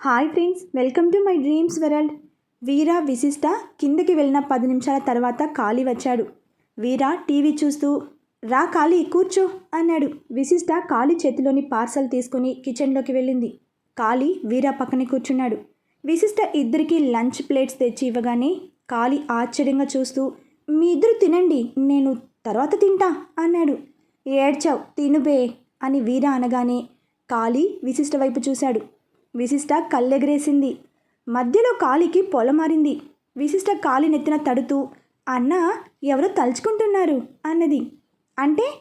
Hi friends welcome to my dreams world. Veera Vishishta కిందకి వెళ్ళిన పది నిమిషాల తర్వాత ఖాళీ వచ్చాడు. వీరా టీవీ చూస్తూ రా ఖాళీ కూర్చో అన్నాడు. విశిష్ట ఖాళీ చేతిలోని పార్సల్ తీసుకుని కిచెన్లోకి వెళ్ళింది. ఖాళీ వీరా పక్కనే కూర్చున్నాడు. విశిష్ట ఇద్దరికి లంచ్ ప్లేట్స్ తెచ్చి ఇవ్వగానే ఖాళీ ఆశ్చర్యంగా చూస్తూ మీ ఇద్దరు తినండి నేను తర్వాత తింటా అన్నాడు. ఏడ్చావు తినుబే అని వీరా అనగానే ఖాళీ విశిష్ట వైపు చూశాడు. విశిష్ట కళ్ళెగరేసింది. మధ్యలో కాలికి పొలమారింది. విశిష్ట కాలి నెత్తిన తడుతూ అన్న ఎవరో తలుచుకుంటున్నారు అన్నది. అంటే?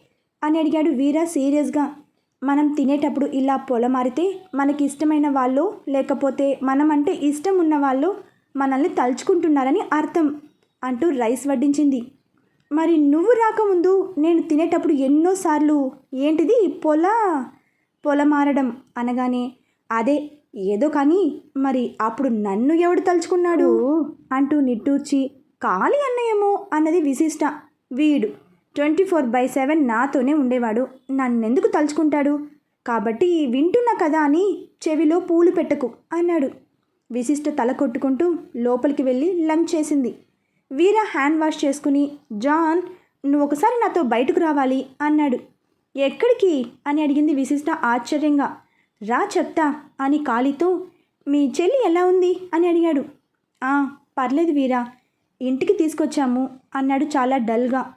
అని అడిగాడు వీర సీరియస్గా. మనం తినేటప్పుడు ఇలా పొలమారితే మనకి ఇష్టమైన వాళ్ళు లేకపోతే మనం అంటే ఇష్టం ఉన్న వాళ్ళు మనల్ని తలుచుకుంటున్నారని అర్థం అంటూ రైస్ వడ్డించింది. మరి నువ్వు రాకముందు నేను తినేటప్పుడు ఎన్నోసార్లు ఏంటిది పొల? పొలమారడం అనగానే అదే ఏదో కానీ మరి అప్పుడు నన్ను ఎవడు తలుచుకున్నాడు? అంటూ నిట్టూర్చి కాళీ అన్నయేమో అన్నది విశిష్ట. వీడు ట్వంటీ ఫోర్ బై సెవెన్ నాతోనే ఉండేవాడు. నన్నెందుకు తలుచుకుంటాడు? కాబట్టి వింటున్నా కదా అని చెవిలో పూలు పెట్టకు అన్నాడు. విశిష్ట తల కొట్టుకుంటూ లోపలికి వెళ్ళి లంచ్ చేసింది. వీర హ్యాండ్ వాష్ చేసుకుని జాన్ నువ్వు ఒకసారి నాతో బయటకు రావాలి అన్నాడు. ఎక్కడికి? అని అడిగింది విశిష్ట ఆశ్చర్యంగా. రా చెప్తా అని కాలితో మీ చెల్లి ఎలా ఉంది? అని అడిగాడు. "ఆ, పర్లేదు వీరా ఇంటికి తీసుకొచ్చాము అన్నాడు చాలా డల్గా.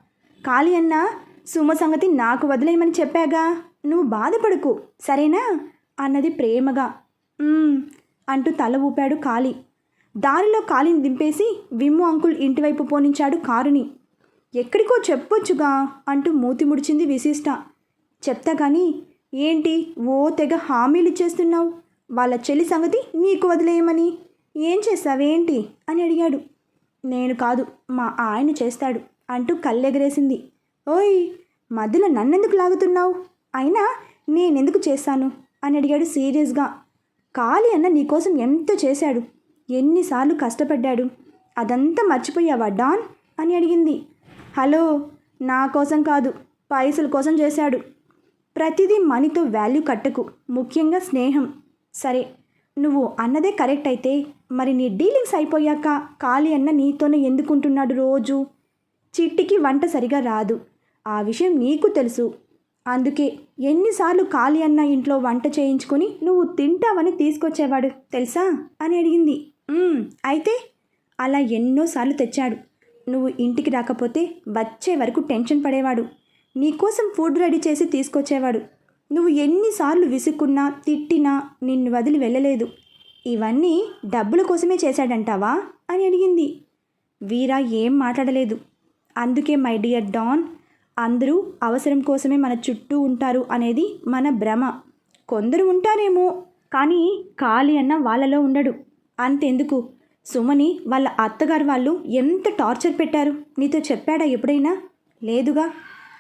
కాళీ అన్న సుమ సంగతి నాకు వదిలేయమని చెప్పాగా. నువ్వు బాధపడకు సరేనా? అన్నది ప్రేమగా. అంటూ తల ఊపాడు కాళీ. దారిలో కాలిని దింపేసి విమ్ము అంకుల్ ఇంటివైపు పోనించాడు కారుని. ఎక్కడికో చెప్పొచ్చుగా అంటూ మూతి ముడిచింది విశిష్ట. చెప్తా కానీ ఏంటి ఓ తెగ హామీలు ఇచ్చేస్తున్నావు? వాళ్ళ చెల్లి సంగతి నీకు వదిలేయమని. ఏం చేస్తావేంటి? అని అడిగాడు. నేను కాదు మా ఆయన చేస్తాడు అంటూ కళ్ళెగరేసింది. ఓయ్ మధ్యలో నన్నెందుకు లాగుతున్నావు? అయినా నేనెందుకు చేస్తాను? అని అడిగాడు సీరియస్గా. కాళీ అన్న నీకోసం ఎంతో చేశాడు. ఎన్నిసార్లు కష్టపడ్డాడు. అదంతా మర్చిపోయావా డాన్? అని అడిగింది. హలో నా కోసం కాదు పైసల కోసం చేశాడు. ప్రతిదీ మనీతో వాల్యూ కట్టకు. ముఖ్యంగా స్నేహం. సరే నువ్వు అన్నదే కరెక్ట్ అయితే మరి నీ డీలింగ్స్ అయిపోయాక ఖాళీ అన్న నీతోనే ఎందుకుంటున్నాడు రోజు? చిట్టికి వంట సరిగా రాదు. ఆ విషయం నీకు తెలుసు. అందుకే ఎన్నిసార్లు ఖాళీ అన్న ఇంట్లో వంట చేయించుకొని నువ్వు తింటావని తీసుకొచ్చేవాడు తెలుసా? అని అడిగింది. అయితే? అలా ఎన్నోసార్లు తెచ్చాడు. నువ్వు ఇంటికి రాకపోతే వచ్చే వరకు టెన్షన్ పడేవాడు. నీకోసం ఫుడ్ రెడీ చేసి తీసుకొచ్చేవాడు. నువ్వు ఎన్నిసార్లు విసుక్కున్నా తిట్టినా నిన్ను వదిలి వెళ్ళలేదు. ఇవన్నీ డబ్బుల కోసమే చేశాడంటావా? అని అడిగింది. వీరా ఏం మాట్లాడలేదు. అందుకే మై డియర్ డాన్ అందరూ అవసరం కోసమే మన చుట్టూ ఉంటారు అనేది మన భ్రమ. కొందరు ఉంటారేమో కానీ ఖాళీ అన్న వాళ్ళలో ఉండడు. అంతెందుకు? సుమని వాళ్ళ అత్తగారు వాళ్ళు ఎంత టార్చర్ పెట్టారు? నీతో చెప్పాడా ఎప్పుడైనా? లేదుగా?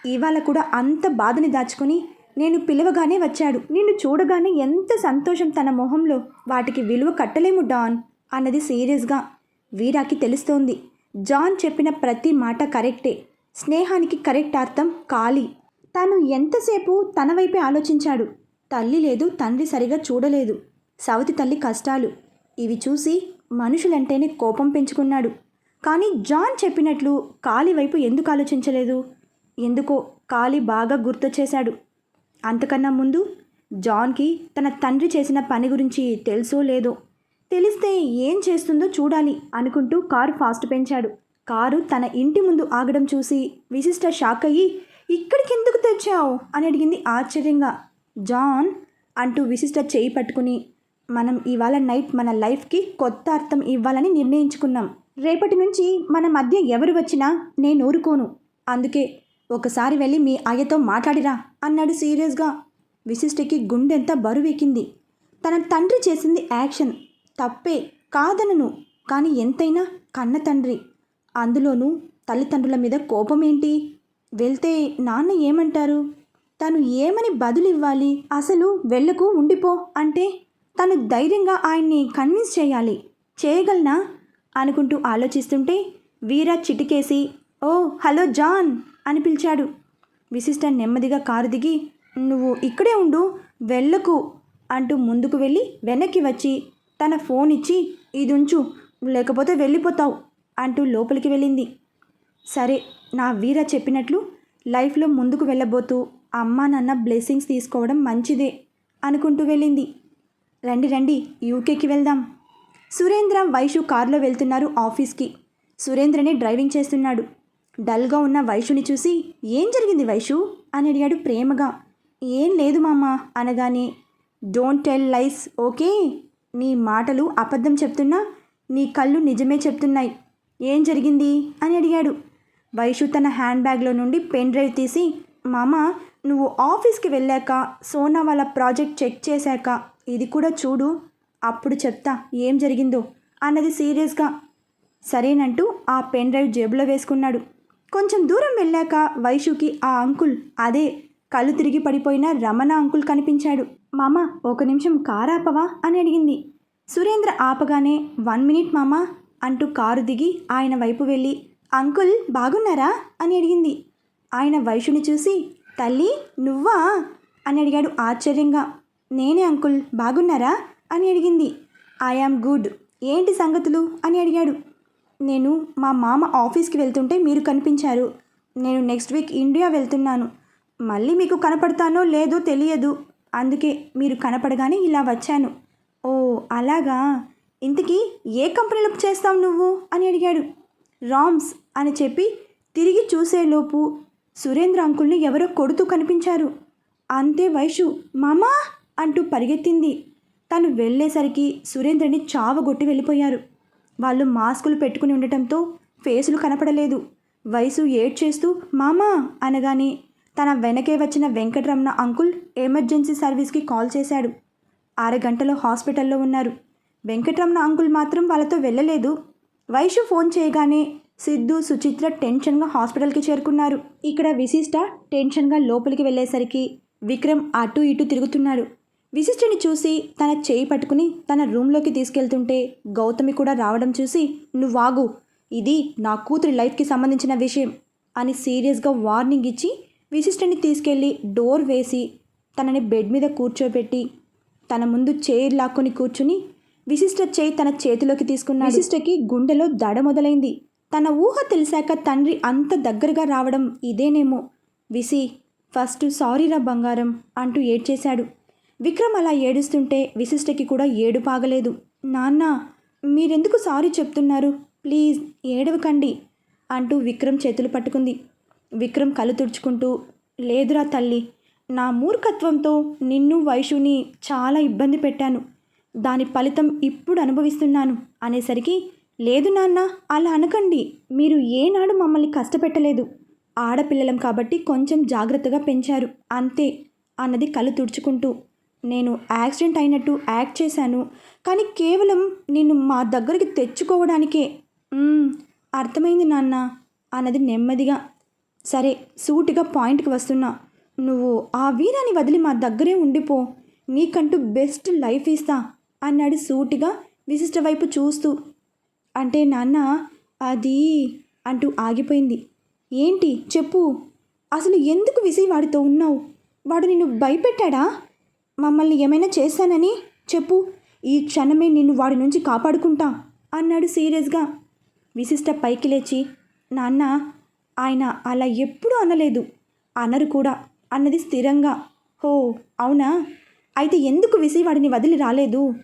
ఇవాళ కూడా అంత బాధని దాచుకుని నేను పిలవగానే వచ్చాడు. నిన్ను చూడగానే ఎంత సంతోషం తన మొహంలో. వాటికి విలువ కట్టలేము డాన్ అన్నది సీరియస్గా వీరాకి తెలుస్తోంది. జాన్ చెప్పిన ప్రతి మాట కరెక్టే. స్నేహానికి కరెక్ట్ అర్థం ఖాళీ. తను ఎంతసేపు తన వైపే ఆలోచించాడు. తల్లి లేదు తండ్రి సరిగా చూడలేదు. సవతి తల్లి కష్టాలు. ఇవి చూసి మనుషులంటేనే కోపం పెంచుకున్నాడు. కానీ జాన్ చెప్పినట్లు కాలి వైపు ఎందుకు ఆలోచించలేదు? ఎందుకో కాలి బాగా గుర్తొచ్చేశాడు అంతకన్నా ముందు జాన్కి తన తండ్రి చేసిన పని గురించి తెలుసో లేదో తెలిస్తే ఏం చేస్తుందో చూడాలి అనుకుంటూ కారు ఫాస్ట్ పెంచాడు. కారు తన ఇంటి ముందు ఆగడం చూసి విశిష్ట షాక్ అయ్యి ఇక్కడికి ఎందుకు తెచ్చావు? అని అడిగింది ఆశ్చర్యంగా. జాన్ అంటూ విశిష్ట చేయి పట్టుకుని మనం ఇవాళ నైట్ మన లైఫ్కి కొత్త అర్థం ఇవ్వాలని నిర్ణయించుకున్నాం. రేపటి నుంచి మన మధ్య ఎవరు వచ్చినా నేను ఊరుకోను. అందుకే ఒకసారి వెళ్ళి మీ అయ్యతో మాట్లాడిరా అన్నాడు సీరియస్గా. విశిష్టకి గుండెంత బరువెక్కింది. తన తండ్రి చేసింది యాక్షన్. తప్పే కాదనను కానీ ఎంతైనా కన్న తండ్రి. అందులోనూ తల్లిదండ్రుల మీద కోపం ఏంటి వెళ్తే నాన్న ఏమంటారు? తను ఏమని బదులు ఇవ్వాలి అసలు వెళ్ళకు ఉండిపో అంటే తను ధైర్యంగా ఆయన్ని కన్విన్స్ చేయాలి. చేయగలనా? అనుకుంటూ ఆలోచిస్తుంటే వీరా చిటికేసి ఓ హలో జాన్! అని పిలిచాడు. విశిష్ట నెమ్మదిగా కారు దిగి నువ్వు ఇక్కడే ఉండు వెళ్ళకు అంటూ ముందుకు వెళ్ళి వెనక్కి వచ్చి తన ఫోన్ ఇచ్చి ఇది ఉంచు లేకపోతే వెళ్ళిపోతావు అంటూ లోపలికి వెళ్ళింది. సరే నా వీర చెప్పినట్లు లైఫ్లో ముందుకు వెళ్ళబోతూ అమ్మా నాన్న బ్లెస్సింగ్స్ తీసుకోవడం మంచిదే అనుకుంటూ వెళ్ళింది. రండి రండి యూకేకి వెళ్దాం. సురేంద్ర వైషు కారులో వెళ్తున్నారు ఆఫీస్కి. సురేంద్రనే డ్రైవింగ్ చేస్తున్నాడు. డల్గా ఉన్న వైషుని చూసి ఏం జరిగింది వైషు? అని అడిగాడు ప్రేమగా. ఏం లేదు మామ అనగానే డోంట్ టెల్ లైస్ ఓకే నీ మాటలు అబద్ధం చెప్తున్నా నీ కళ్ళు నిజమే చెప్తున్నాయి. ఏం జరిగింది? అని అడిగాడు. వైషు తన హ్యాండ్ బ్యాగ్లో నుండి పెన్ డ్రైవ్ తీసి మామ నువ్వు ఆఫీస్కి వెళ్ళాక సోనా వాళ్ళ ప్రాజెక్ట్ చెక్ చేశాక ఇది కూడా చూడు అప్పుడు చెప్తా ఏం జరిగిందో అన్నది సీరియస్గా. సరేనంటూ ఆ పెన్ డ్రైవ్ జేబులో వేసుకున్నాడు. కొంచెం దూరం వెళ్ళాక వైషుకి ఆ అంకుల్ అదే కళ్ళు తిరిగి పడిపోయిన రమణ అంకుల్ కనిపించాడు. మామ ఒక నిమిషం కారు ఆపవా అని అడిగింది. సురేంద్ర ఆపగానే వన్ మినిట్ మామ అంటూ కారు దిగి ఆయన వైపు వెళ్ళి అంకుల్ బాగున్నారా? అని అడిగింది. ఆయన వైషుని చూసి తల్లి నువ్వా? అని అడిగాడు ఆశ్చర్యంగా. నేనే అంకుల్ బాగున్నారా? అని అడిగింది. I am good. ఏంటి సంగతులు? అని అడిగాడు. నేను మా మామ ఆఫీస్కి వెళ్తుంటే మీరు కనిపించారు. నేను నెక్స్ట్ వీక్ ఇండియా వెళ్తున్నాను. మళ్ళీ మీకు కనపడతానో లేదో తెలియదు. అందుకే మీరు కనపడగానే ఇలా వచ్చాను. ఓ అలాగా? ఇంతకీ ఏ కంపెనీలో చేస్తావు నువ్వు? అని అడిగాడు. రామ్స్ అని చెప్పి తిరిగి చూసేలోపు సురేంద్ర అంకుల్ని ఎవరో కొడుతూ కనిపించారు. అంతే వైషు. మామా! అంటూ పరిగెత్తింది. తను వెళ్ళేసరికి సురేంద్రని చావగొట్టి వెళ్ళిపోయారు. వాళ్ళు మాస్కులు పెట్టుకుని ఉండటంతో ఫేసులు కనపడలేదు. వయసు ఏడ్చేస్తూ మామా అనగానే తన వెనకే వచ్చిన వెంకటరమణ అంకుల్ ఎమర్జెన్సీ సర్వీస్కి కాల్ చేశాడు. అరగంటలో హాస్పిటల్లో ఉన్నారు. వెంకటరమణ అంకుల్ మాత్రం వాళ్ళతో వెళ్ళలేదు. వైషు ఫోన్ చేయగానే సిద్ధు సుచిత్ర టెన్షన్గా హాస్పిటల్కి చేరుకున్నారు. ఇక్కడ విశిష్ట టెన్షన్గా లోపలికి వెళ్ళేసరికి విక్రమ్ అటు ఇటు తిరుగుతున్నాడు విశిష్టని చూసి తన చేయి పట్టుకుని తన రూమ్లోకి తీసుకెళ్తుంటే గౌతమి కూడా రావడం చూసి నువ్వాగు ఇది నా కూతురి లైఫ్కి సంబంధించిన విషయం అని సీరియస్గా వార్నింగ్ ఇచ్చి విశిష్టని తీసుకెళ్ళి డోర్ వేసి తనని బెడ్ మీద కూర్చోబెట్టి తన ముందు చైర్ లాక్కొని కూర్చుని విశిష్ట చేయి తన చేతిలోకి తీసుకున్న విశిష్టకి గుండెలో దడ మొదలైంది. తన ఊహ తెలిసాక తండ్రి అంత దగ్గరగా రావడం ఇదేనేమో. విసి ఫస్ట్ సారీరా బంగారం అంటూ ఏడ్చేశాడు. విక్రమ్ అలా ఏడుస్తుంటే విశిష్టకి కూడా ఏడు పాగలేదు. నాన్న మీరెందుకు సారీ చెప్తున్నారు? ప్లీజ్ ఏడవకండి అంటూ విక్రమ్ చేతులు పట్టుకుంది. విక్రమ్ కళ్ళు తుడుచుకుంటూ లేదురా తల్లి నా మూర్ఖత్వంతో నిన్ను వైషుని చాలా ఇబ్బంది పెట్టాను. దాని ఫలితం ఇప్పుడు అనుభవిస్తున్నాను అనేసరికి లేదు నాన్న అలా అనకండి. మీరు ఏనాడు మమ్మల్ని కష్టపెట్టలేదు. ఆడపిల్లలం కాబట్టి కొంచెం జాగ్రత్తగా పెంచారు. అంతే అన్నది కళ్ళు తుడుచుకుంటూ. నేను యాక్సిడెంట్ అయినట్టు యాక్ట్ చేశాను. కానీ కేవలం నిన్ను మా దగ్గరికి తెచ్చుకోవడానికే. అర్థమైంది నాన్న అన్నది నెమ్మదిగా. సరే సూటిగా పాయింట్కి వస్తున్నా. నువ్వు ఆ వీరాన్ని వదిలి మా దగ్గరే ఉండిపో. నీకంటూ బెస్ట్ లైఫ్ ఇస్తా అన్నాడు సూటిగా విశిష్ట వైపు చూస్తూ. అంటే నాన్న అది అంటూ ఆగిపోయింది. ఏంటి? చెప్పు. అసలు ఎందుకు విసి వాడితో ఉన్నావు? వాడు నిన్ను భయపెట్టాడా? మమ్మల్ని ఏమైనా చేశానని? చెప్పు. ఈ క్షణమే నిన్ను వాడి నుంచి కాపాడుకుంటా అన్నాడు సీరియస్గా. విశిష్ట పైకి లేచి నాన్న ఆయన అలా ఎప్పుడూ అనలేదు. అనరు కూడా అన్నది స్థిరంగా. హో అవునా? అయితే ఎందుకు విసి వాడిని వదిలి రాలేదు?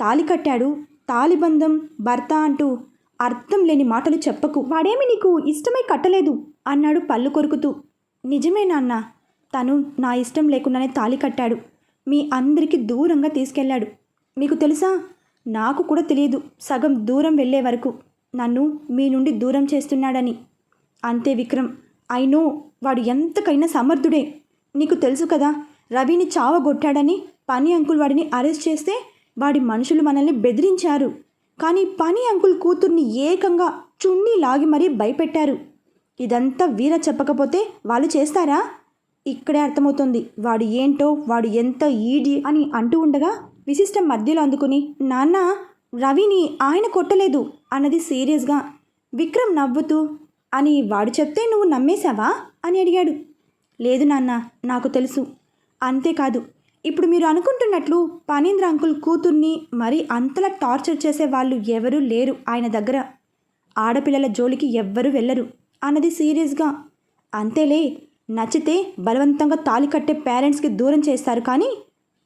తాలి కట్టాడు. తాలిబంధం భర్త అంటూ అర్థం లేని మాటలు చెప్పకు. వాడేమి నీకు ఇష్టమై కట్టలేదు? అన్నాడు పళ్ళు కొరుకుతూ. నిజమే నాన్న తను నా ఇష్టం లేకుండానే తాలి కట్టాడు. మీ అందరికీ దూరంగా తీసుకెళ్ళాడు. మీకు తెలుసా? నాకు కూడా తెలియదు సగం దూరం వెళ్ళే వరకు నన్ను మీ నుండి దూరం చేస్తున్నాడని. అంతే విక్రమ్ ఐ నో వాడు ఎంతకైనా సమర్థుడే. నీకు తెలుసు కదా రవిని చావగొట్టాడని పని అంకుల్ వాడిని అరెస్ట్ చేస్తే వాడి మనుషులు మనల్ని బెదిరించారు. కానీ పని అంకుల్ కూతుర్ని ఏకంగా చున్నీ లాగి మరీ భయపెట్టారు. ఇదంతా వీర చెప్పకపోతే వాళ్ళు చేస్తారా? ఇక్కడే అర్థమవుతుంది. వాడు ఏంటో వాడు ఎంత ఈడి అని అంటూ ఉండగా విశిష్టం మధ్యలో అందుకుని నాన్న రవిని ఆయన కొట్టలేదు అన్నది సీరియస్గా విక్రమ్ నవ్వుతూ అని వాడు చెప్తే నువ్వు నమ్మేశావా? అని అడిగాడు. లేదు నాన్న నాకు తెలుసు. అంతేకాదు ఇప్పుడు మీరు అనుకుంటున్నట్లు పనీంద్ర అంకుల్ కూతుర్ని మరీ అంతలా టార్చర్ చేసే వాళ్ళు ఎవరూ లేరు ఆయన దగ్గర. ఆడపిల్లల జోలికి ఎవ్వరూ వెళ్ళరు అన్నది సీరియస్గా. అంతేలే నచ్చితే బలవంతంగా తాళి కట్టే పేరెంట్స్కి దూరం చేస్తారు కానీ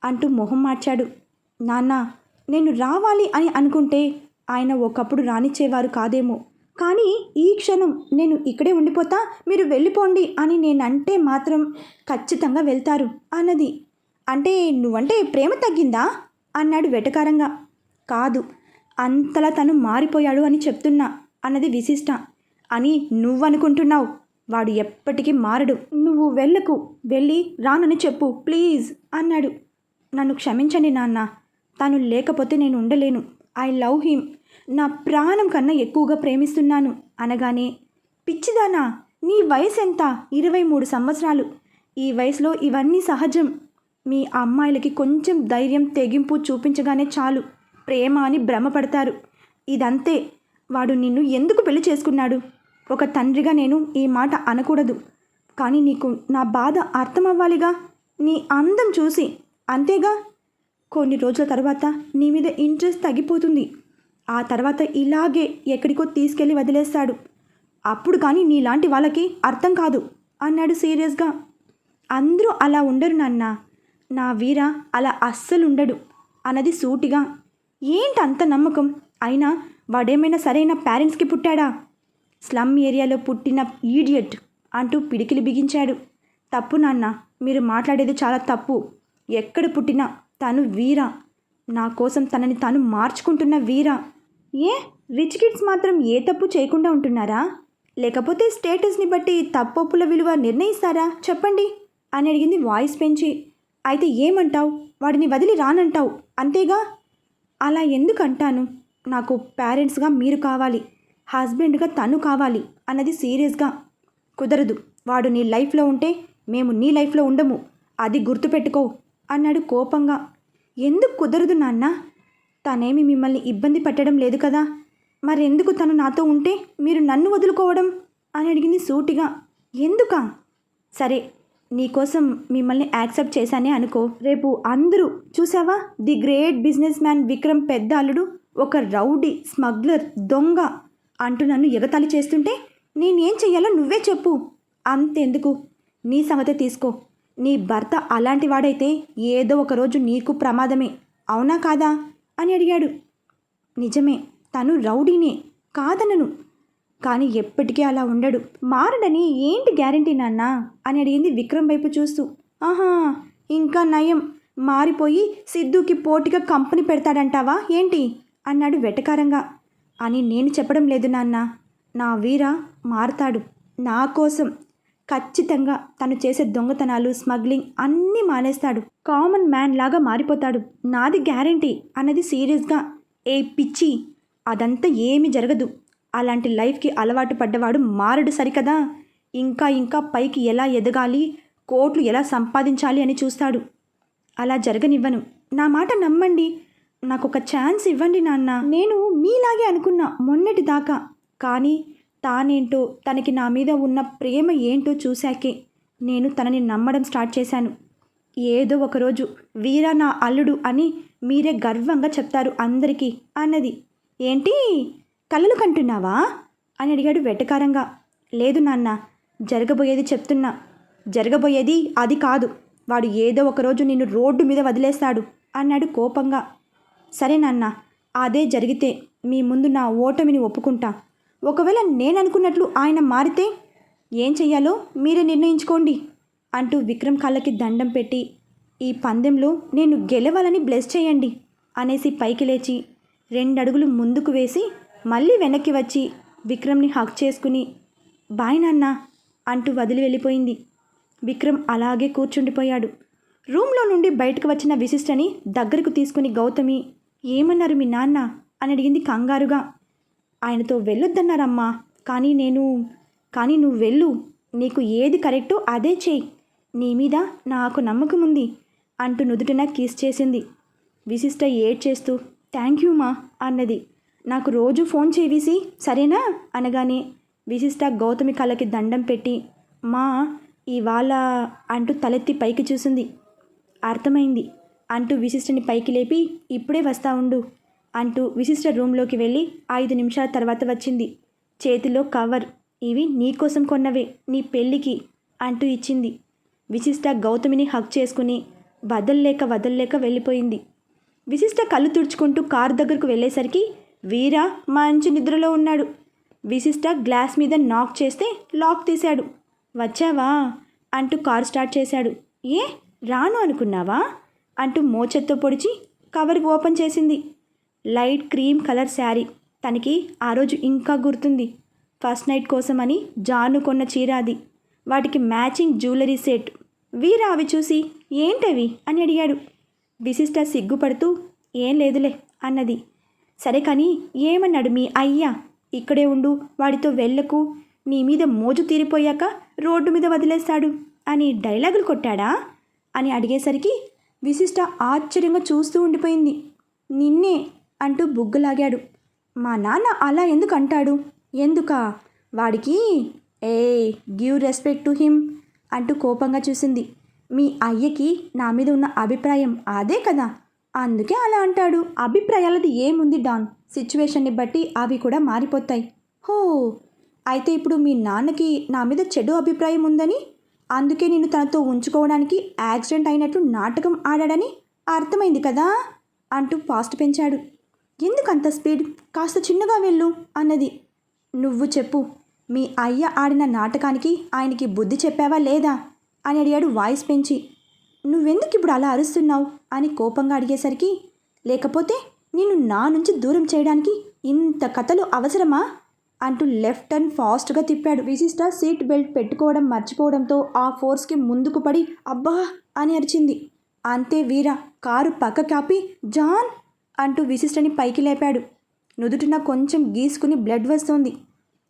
అంటూ మొహం మార్చాడు. నాన్న నేను రావాలి అని అనుకుంటే ఆయన ఒకప్పుడు రానిచ్చేవారు కాదేమో. కానీ ఈ క్షణం నేను ఇక్కడే ఉండిపోతా మీరు వెళ్ళిపోండి అని నేనంటే మాత్రం ఖచ్చితంగా వెళ్తారు అన్నది. అంటే నువ్వంటే ప్రేమ తగ్గిందా? అన్నాడు వెటకారంగా. కాదు అంతలా తను మారిపోయాడు అని చెప్తున్నా అన్నది విశిష్ట. అని నువ్వనుకుంటున్నావు. వాడు ఎప్పటికీ మారడు. నువ్వు వెళ్ళకు వెళ్ళి రానని చెప్పు ప్లీజ్ అన్నాడు. నన్ను క్షమించండి నాన్న తను లేకపోతే నేను ఉండలేను. I love him. నా ప్రాణం కన్నా ఎక్కువగా ప్రేమిస్తున్నాను అనగానే పిచ్చిదానా నీ వయసు ఎంత? ఇరవై మూడు సంవత్సరాలు. ఈ వయసులో ఇవన్నీ సహజం. మీ అమ్మాయిలకి కొంచెం ధైర్యం తెగింపు చూపించగానే చాలు. ప్రేమ అని భ్రమపడతారు. ఇదంతే. వాడు నిన్ను ఎందుకు పెళ్ళి చేసుకున్నాడు? ఒక తండ్రిగా నేను ఈ మాట అనకూడదు. కానీ నీకు నా బాధ అర్థమవ్వాలిగా? నీ అందం చూసి అంతేగా? కొన్ని రోజుల తర్వాత నీ మీద ఇంట్రెస్ట్ తగ్గిపోతుంది. ఆ తర్వాత ఇలాగే ఎక్కడికో తీసుకెళ్ళి వదిలేస్తాడు. అప్పుడు కానీ నీలాంటి వాళ్ళకి అర్థం కాదు అన్నాడు సీరియస్గా. అందరూ అలా ఉండరు నాన్న. నా వీర అలా అస్సలు ఉండడు అన్నది సూటిగా. ఏంటి అంత నమ్మకం? అయినా వాడేమైనా సరైన పేరెంట్స్కి పుట్టాడా? స్లమ్ ఏరియాలో పుట్టిన ఈడియట్ అంటూ పిడికిలి బిగించాడు. తప్పు నాన్న మీరు మాట్లాడేది చాలా తప్పు. ఎక్కడ పుట్టినా తను వీర. నా కోసం తనని తాను మార్చుకుంటున్న వీర. ఏ? రిచ్ కిడ్స్ మాత్రం ఏ తప్పు చేయకుండా ఉంటున్నారా? లేకపోతే స్టేటస్ని బట్టి తప్పొప్పుల విలువ నిర్ణయిస్తారా? చెప్పండి అని అడిగింది వాయిస్ పెంచి. అయితే ఏమంటావు? వాడిని వదిలి రానంటావు? అంతేగా? అలా ఎందుకంటాను నాకు పేరెంట్స్గా మీరు కావాలి. హస్బెండ్గా తను కావాలి అన్నది సీరియస్గా. కుదరదు. వాడు నీ లైఫ్లో ఉంటే మేము నీ లైఫ్లో ఉండము. అది గుర్తుపెట్టుకో అన్నాడు కోపంగా. ఎందుకు కుదరదు నాన్న? తనేమి మిమ్మల్ని ఇబ్బంది పెట్టడం లేదు కదా? మరెందుకు తను నాతో ఉంటే మీరు నన్ను వదులుకోవడం? అని అడిగింది సూటిగా. ఎందుకా? సరే నీకోసం మిమ్మల్ని యాక్సెప్ట్ చేశానే అనుకో. రేపు అందరూ చూసావా? The great business man Vikram పెద్ద అల్లుడు ఒక రౌడీ స్మగ్లర్ దొంగ. అంటూ నన్ను ఎగతాళి చేస్తుంటే నేనేం చెయ్యాలో నువ్వే చెప్పు. అంతెందుకు? నీ సంగతి తీసుకో. నీ భర్త అలాంటి వాడైతే ఏదో ఒకరోజు నీకు ప్రమాదమే. అవునా కాదా? అని అడిగాడు. నిజమే తను రౌడీనే కాదనను. కానీ ఎప్పటికీ అలా ఉండడు. మారడని ఏంటి గ్యారంటీ నాన్న? అని అడిగింది విక్రమ్ వైపు చూస్తూ. ఆహా ఇంకా నయం. మారిపోయి సిద్ధుకి పోటీగా కంపెనీ పెడతాడంటావా ఏంటి? అన్నాడు వెటకారంగా. అని నేను చెప్పడం లేదు నాన్న. నా వీర మారతాడు. నా కోసం ఖచ్చితంగా తను చేసే దొంగతనాలు స్మగ్లింగ్ అన్నీ మానేస్తాడు. కామన్ మ్యాన్ లాగా మారిపోతాడు. నాది గ్యారంటీ అన్నది సీరియస్గా ఏ పిచ్చి అదంతా ఏమీ జరగదు. అలాంటి లైఫ్కి అలవాటు పడ్డవాడు మారడు సరికదా? ఇంకా ఇంకా పైకి ఎలా ఎదగాలి? కోట్లు ఎలా సంపాదించాలి అని చూస్తాడు. అలా జరగనివ్వను. నా మాట నమ్మండి. నాకు ఒక ఛాన్స్ ఇవ్వండి నాన్న. నేను మీలాగే అనుకున్నా మొన్నటి దాకా. కానీ తానేంటో తనకి నా మీద ఉన్న ప్రేమ ఏంటో చూశాకే నేను తనని నమ్మడం స్టార్ట్ చేశాను. ఏదో ఒకరోజు వీరా నా అల్లుడు అని మీరే గర్వంగా చెప్తారు అందరికీ అన్నది. ఏంటి? కలలు కంటున్నావా? అని అడిగాడు వెటకారంగా. లేదు నాన్న జరగబోయేది చెప్తున్నా. జరగబోయేది అది కాదు. వాడు ఏదో ఒకరోజు నిన్ను రోడ్డు మీద వదిలేస్తాడు అన్నాడు కోపంగా. సరే నాన్న అదే జరిగితే మీ ముందు నా ఓటమిని ఒప్పుకుంటా. ఒకవేళ నేను అనుకున్నట్లు ఆయన మారితే ఏం చెయ్యాలో మీరే నిర్ణయించుకోండి అంటూ విక్రమ్ కళ్ళకి దండం పెట్టి ఈ పందెంలో నేను గెలవాలని బ్లెస్ చేయండి అనేసి పైకి లేచి రెండడుగులు ముందుకు వేసి మళ్ళీ వెనక్కి వచ్చి విక్రమ్ని హక్ చేసుకుని బాయ్ నాన్న అంటూ వదిలి వెళ్ళిపోయింది. విక్రమ్ అలాగే కూర్చుండిపోయాడు. రూమ్లో నుండి బయటకు వచ్చిన విశిష్టని దగ్గరకు తీసుకుని గౌతమి ఏమన్నారు మీ నాన్న? అని అడిగింది కంగారుగా. ఆయనతో వెళ్ళొద్దన్నారమ్మా కానీ నేను కానీ నువ్వు వెళ్ళు. నీకు ఏది కరెక్టో అదే చేయి. నీ మీద నాకు నమ్మకం ఉంది అంటూ నుదుటిన కిస్ చేసింది. విశిష్ట ఏడ్ చేస్తూ థ్యాంక్ యూ మా అన్నది. నాకు రోజు ఫోన్ చేవిసి సరేనా? అనగానే విశిష్ట గౌతమి కళ్ళకి దండం పెట్టి మా ఇవాళ అంటూ తలెత్తి పైకి చూసింది. అర్థమైంది. అంటూ విశిష్టని పైకి లేపి ఇప్పుడే వస్తా ఉండు అంటూ విశిష్ట రూమ్లోకి వెళ్ళి ఐదు నిమిషాల తర్వాత వచ్చింది. చేతిలో కవర్. ఇవి నీకోసం కొన్నవే నీ పెళ్ళికి అంటూ ఇచ్చింది. విశిష్ట గౌతమిని హక్ చేసుకుని వదల్లేక వదల్లేక వెళ్ళిపోయింది. విశిష్ట కళ్ళు తుడుచుకుంటూ కారు దగ్గరకు వెళ్ళేసరికి వీర మంచి నిద్రలో ఉన్నాడు. విశిష్ట గ్లాస్ మీద నాక్ చేస్తే లాక్ తీశాడు. వచ్చావా? అంటూ కారు స్టార్ట్ చేశాడు. ఏ రాను అనుకున్నావా? అంటూ మోచెత్తో పొడిచి కవర్ ఓపెన్ చేసింది. Light cream colour sari. తనకి ఆ రోజు ఇంకా గుర్తుంది. ఫస్ట్ నైట్ కోసమని జాను కొన్న చీర అది. వాటికి మ్యాచింగ్ జ్యువెలరీ సెట్. వీరా అవి చూసి ఏంటవి? అని అడిగాడు. విశిష్ట సిగ్గుపడుతూ ఏం లేదులే అన్నది. సరే కానీ ఏమన్నాడు మీ అయ్యా? ఇక్కడే ఉండు వాడితో వెళ్ళకు. నీ మీద మోజు తీరిపోయాక రోడ్డు మీద వదిలేస్తాడు అని డైలాగులు కొట్టాడా? అని అడిగేసరికి విశిష్ట ఆశ్చర్యంగా చూస్తూ ఉండిపోయింది. నిన్నే అంటూ బుగ్గలాగాడు. మా నాన్న అలా ఎందుకు అంటాడు? ఎందుక? వాడికి ఏ గివ్ రెస్పెక్ట్ టు హిమ్ అంటూ కోపంగా చూసింది. మీ అయ్యకి నా మీద ఉన్న అభిప్రాయం అదే కదా? అందుకే అలా అంటాడు. అభిప్రాయాలది ఏముంది డాన్? సిచ్యువేషన్ని బట్టి అవి కూడా మారిపోతాయి. హో! అయితే ఇప్పుడు మీ నాన్నకి నా మీద చెడు అభిప్రాయం ఉందని అందుకే నేను తనతో ఉంచుకోవడానికి యాక్సిడెంట్ అయినట్టు నాటకం ఆడాడని అర్థమైంది కదా అంటూ ఫాస్ట్ పెంచాడు. ఎందుకంత స్పీడ్? కాస్త చిన్నగా వెళ్ళు అన్నది. నువ్వు చెప్పు మీ అయ్య ఆడిన నాటకానికి ఆయనకి బుద్ధి చెప్పావా లేదా? అని అడిగాడు వాయిస్ పెంచి. నువ్వెందుకు ఇప్పుడు అలా అరుస్తున్నావు? అని కోపంగా అడిగేసరికి లేకపోతే నేను నా నుంచి దూరం చేయడానికి ఇంత కథలు అవసరమా? అంటూ లెఫ్ట్ అండ్ ఫాస్ట్గా తిప్పాడు. విశిష్ట సీట్ బెల్ట్ పెట్టుకోవడం మర్చిపోవడంతో ఆ ఫోర్స్కి ముందుకు పడి అబ్బా! అని అరిచింది. అంతే వీర కారు పక్క కాపి జాన్! అంటూ విశిష్టని పైకి లేపాడు. నుదుటిన కొంచెం గీసుకుని బ్లడ్ వస్తోంది.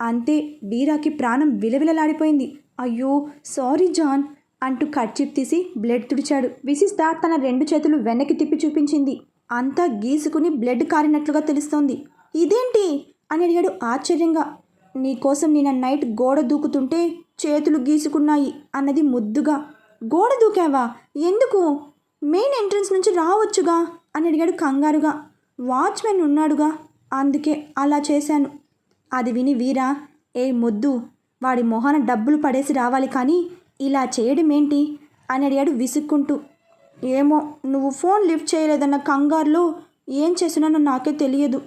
అంతే వీరాకి ప్రాణం విలవిలలాడిపోయింది. అయ్యో సారీ జాన్! అంటూ కర్చిప్ తీసి బ్లడ్ తుడిచాడు. విశిష్ట తన రెండు చేతులు వెనక్కి తిప్పి చూపించింది. అంతా గీసుకుని బ్లడ్ కారినట్లుగా తెలుస్తోంది. ఇదేంటి? అని అడిగాడు. ఆశ్చర్యంగా నీకోసం నేను నైట్ గోడ దూకుతుంటే చేతులు గీసుకున్నాయి అన్నది ముద్దుగా. గోడ దూకావా? ఎందుకు? మెయిన్ ఎంట్రన్స్ నుంచి రావచ్చుగా అని అడిగాడు కంగారుగా. వాచ్మెన్ ఉన్నాడుగా అందుకే అలా చేశాను. అది విని వీరా? ఏ ముద్దు వాడి మొహాన డబ్బులు పడేసి రావాలి కానీ ఇలా చేయడం ఏంటి అని అడిగాడు విసుక్కుంటూ. ఏమో నువ్వు ఫోన్ లిఫ్ట్ చేయలేదన్న కంగారులో ఏం చేసినానో నాకే తెలియదు.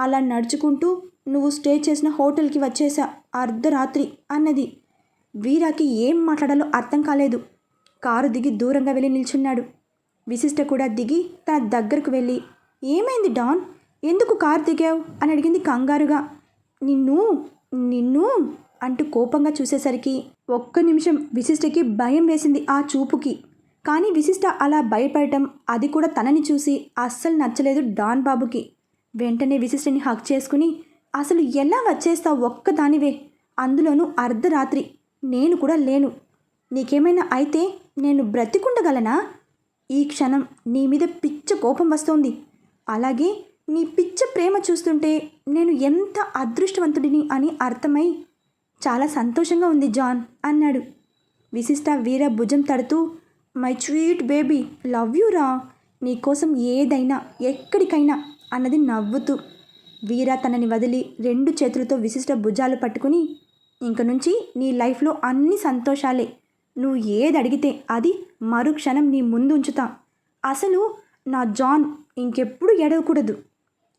అలా నడుచుకుంటూ నువ్వు స్టే చేసిన హోటల్కి వచ్చేసా అర్ధరాత్రి అన్నది. వీరాకి ఏం మాట్లాడాలో అర్థం కాలేదు. కారు దిగి దూరంగా వెళ్ళి నిల్చున్నాడు. విశిష్ట కూడా దిగి తన దగ్గరకు వెళ్ళి ఏమైంది డాన్? ఎందుకు కారు దిగావు? అని అడిగింది కంగారుగా. నిన్ను? నిన్ను? అంటూ కోపంగా చూసేసరికి ఒక్క నిమిషం విశిష్టకి భయం వేసింది ఆ చూపుకి. కానీ విశిష్ట అలా భయపడటం అది కూడా తనని చూసి అస్సలు నచ్చలేదు డాన్ బాబుకి. వెంటనే విశిష్టిని హక్ చేసుకుని అసలు ఎలా వచ్చేస్తావు ఒక్కదానివే? అందులోనూ అర్ధరాత్రి. నేను కూడా లేను. నీకేమైనా అయితే నేను బ్రతికుండగలనా? ఈ క్షణం నీ మీద పిచ్చ కోపం వస్తోంది. అలాగే నీ పిచ్చ ప్రేమ చూస్తుంటే నేను ఎంత అదృష్టవంతుడిని అని అర్థమై చాలా సంతోషంగా ఉంది జాన్ అన్నాడు. విశిష్ట వీర భుజం తడుతూ my sweet baby love you రా. నీకోసం ఏదైనా ఎక్కడికైనా అన్నది నవ్వుతూ వీర తనని వదిలి రెండు చేతులతో విశిష్ట భుజాలు పట్టుకుని ఇంక నుంచి నీ లైఫ్లో అన్ని సంతోషాలే. నువ్వు ఏది అడిగితే అది మరుక్షణం నీ ముందు ఉంచుతా. అసలు నా జాన్ ఇంకెప్పుడు ఎడవకూడదు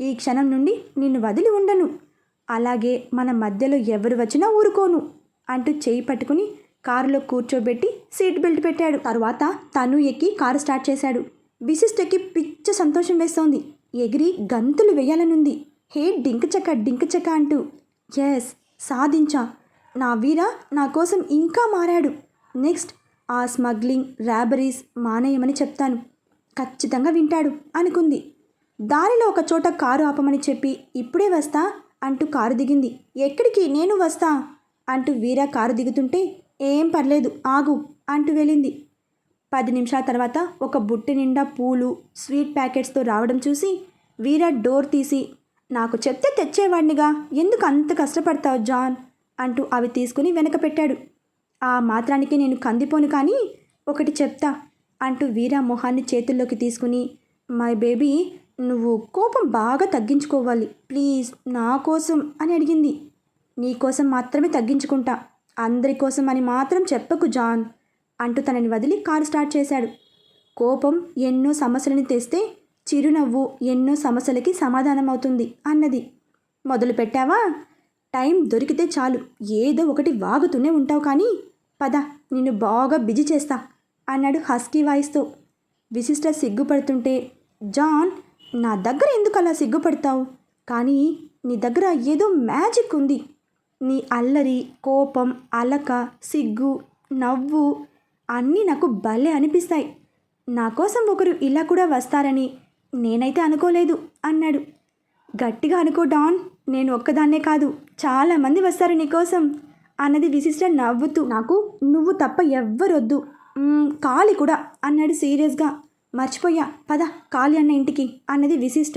ఈ క్షణం నుండి నిన్ను వదిలి ఉండను. అలాగే మన మధ్యలో ఎవరు వచ్చినా ఊరుకోను అంటూ చేయి పట్టుకుని కారులో కూర్చోబెట్టి సీట్ బెల్ట్ పెట్టాడు. తర్వాత తను ఎక్కి కారు స్టార్ట్ చేశాడు. విశిష్టకి పిచ్చ సంతోషం వేస్తోంది. ఎగిరి గంతులు వేయాలనుంది. హే డింకచక డింకచక అంటూ. ఎస్ సాధించా. నా వీర నా కోసం ఇంకా మారాడు. నెక్స్ట్ ఆ స్మగ్లింగ్ ర్యాబరీస్ మానేయమని చెప్తాను. ఖచ్చితంగా వింటాడు అనుకుంది. దారిలో ఒక చోట కారు ఆపమని చెప్పి ఇప్పుడే వస్తా అంటూ కారు దిగింది. ఎక్కడికి? నేను వస్తా అంటూ వీర కారు దిగుతుంటే ఏం పర్లేదు ఆగు అంటూ వెళ్ళింది. పది నిమిషాల తర్వాత ఒక బుట్టి నిండా పూలు స్వీట్ ప్యాకెట్స్తో రావడం చూసి వీర డోర్ తీసి నాకు చెప్తే తెచ్చేవాడినిగా ఎందుకు అంత కష్టపడతావు జాన్? అంటూ అవి తీసుకుని వెనక పెట్టాడు. ఆ మాత్రానికి నేను కందిపోను కానీ ఒకటి చెప్తా అంటూ వీరా మొహాన్ని చేతుల్లోకి తీసుకుని మై బేబీ నువ్వు కోపం బాగా తగ్గించుకోవాలి ప్లీజ్ నా కోసం అని అడిగింది. నీ కోసం మాత్రమే తగ్గించుకుంటా అందరి కోసం అని మాత్రం చెప్పకు జాన్ అంటూ తనని వదిలి కారు స్టార్ట్ చేశాడు. కోపం ఎన్నో సమస్యలను తెస్తే చిరునవ్వు ఎన్నో సమస్యలకి సమాధానం అవుతుంది అన్నది. మొదలు పెట్టావా? టైం దొరికితే చాలు. ఏదో ఒకటి వాగుతూనే ఉంటావు కానీ పద నిన్ను బాగా బిజీ చేస్తా అన్నాడు హస్కీ వాయిస్తో. విశిష్ట సిగ్గుపడుతుంటే జాన్ నా దగ్గర ఎందుకు అలా సిగ్గుపడతావు? కానీ నీ దగ్గర ఏదో మ్యాజిక్ ఉంది. నీ అల్లరి కోపం అలక సిగ్గు నవ్వు అన్నీ నాకు భలే అనిపిస్తాయి. నా కోసం ఒకరు ఇలా కూడా వస్తారని నేనైతే అనుకోలేదు అన్నాడు. గట్టిగా అనుకో డాన్ నేను ఒక్కదాన్నే కాదు చాలామంది వస్తారు నీకోసం అన్నది విశిష్ట నవ్వుతూ. నాకు నువ్వు తప్ప ఎవ్వరొద్దు. కాలి కూడా అన్నాడు సీరియస్గా. మర్చిపోయా పద కాలి అన్న ఇంటికి అన్నది విశిష్ట.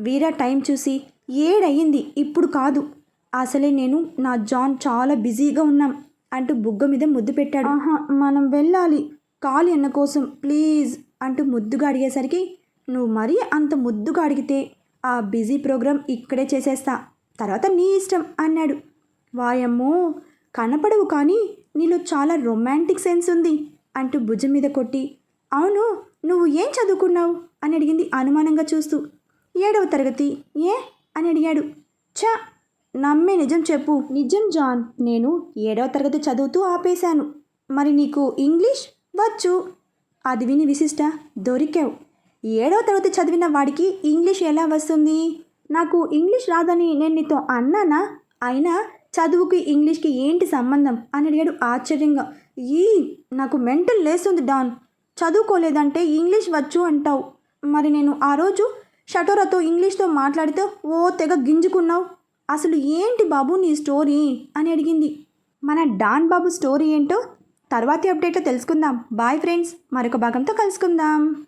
వీరా టైం చూసి ఏడయ్యింది ఇప్పుడు కాదు. అసలే నేను నా జాన్ చాలా బిజీగా ఉన్నాం. అంటూ బుగ్గ మీద ముద్దు పెట్టాడు. ఆహా మనం వెళ్ళాలి. కాలి అన్న కోసం ప్లీజ్ అంటూ ముద్దుగా అడిగేసరికి నువ్వు మరీ అంత ముద్దుగా అడిగితే ఆ బిజీ ప్రోగ్రాం ఇక్కడే చేసేస్తా. తర్వాత నీ ఇష్టం అన్నాడు. వాయమ్మో కనపడవు కానీ నీలో చాలా రొమాంటిక్ సెన్స్ ఉంది అంటూ భుజం మీద కొట్టి అవును నువ్వు ఏం చదువుకున్నావు? అని అడిగింది అనుమానంగా చూస్తూ. ఏడవ తరగతి ఏ? అని అడిగాడు. ఛా నమ్మే నిజం చెప్పు. నిజం జాన్. నేను ఏడవ తరగతి చదువుతూ ఆపేశాను. మరి నీకు ఇంగ్లీష్ వచ్చు? అది విని విశిష్ట దొరికావు. ఏడవ తరగతి చదివిన వాడికి ఇంగ్లీష్ ఎలా వస్తుంది? నాకు ఇంగ్లీష్ రాదని నేను నీతో అన్నానా? అయినా చదువుకి ఇంగ్లీష్కి ఏంటి సంబంధం? అని అడిగాడు ఆశ్చర్యంగా. ఈ నాకు మెంటల్ లేస్తుంది డాన్. చదువుకోలేదంటే ఇంగ్లీష్ వచ్చు అంటావు. మరి నేను ఆ రోజు షటోరాతో ఇంగ్లీష్తో మాట్లాడితే ఓ తెగ గింజుకున్నావు. అసలు ఏంటి బాబు నీ స్టోరీ? అని అడిగింది. మన డాన్ బాబు స్టోరీ ఏంటో తర్వాతి అప్డేట్లో తెలుసుకుందాం. బాయ్ ఫ్రెండ్స్ మరొక భాగంతో కలుసుకుందాం.